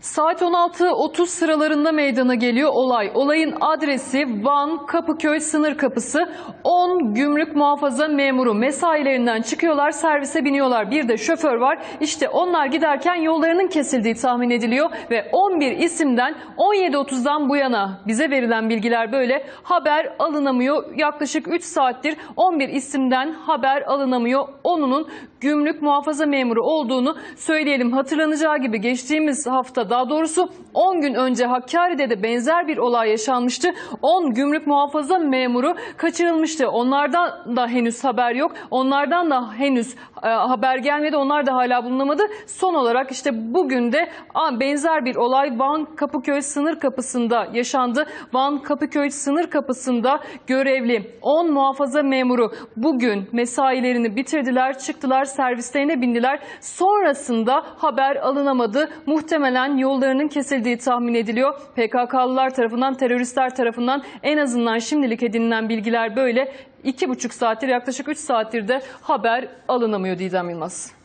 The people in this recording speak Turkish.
Saat 16.30 sıralarında meydana geliyor olay. Olayın adresi Van Kapıköy sınır kapısı. 10 gümrük muhafaza memuru mesailerinden çıkıyorlar, servise biniyorlar. Bir de şoför var. İşte onlar giderken yollarının kesildiği tahmin ediliyor ve 11 isimden 17.30'dan bu yana bize verilen bilgiler böyle. Haber alınamıyor. Yaklaşık 3 saattir 11 isimden haber alınamıyor. Onunun gümrük muhafaza memuru olduğunu söyleyelim. Hatırlanacağı gibi geçtiğimiz daha doğrusu 10 gün önce Hakkari'de de benzer bir olay yaşanmıştı. 10 gümrük muhafaza memuru kaçırılmıştı. Onlardan da henüz haber yok. Onlardan da henüz e, haber gelmedi. Onlar da hala bulunamadı. Son olarak işte bugün de a, benzer bir olay Van Kapıköy sınır kapısında yaşandı. Van Kapıköy sınır kapısında görevli 10 muhafaza memuru bugün mesailerini bitirdiler, çıktılar, servislerine bindiler. Sonrasında haber alınamadı. Muhtemelen yollarının kesildiği tahmin ediliyor. PKK'lılar tarafından, teröristler tarafından en azından şimdilik edinilen bilgiler böyle. İki buçuk saattir yaklaşık 3 saattir de haber alınamıyor Didem Yılmaz.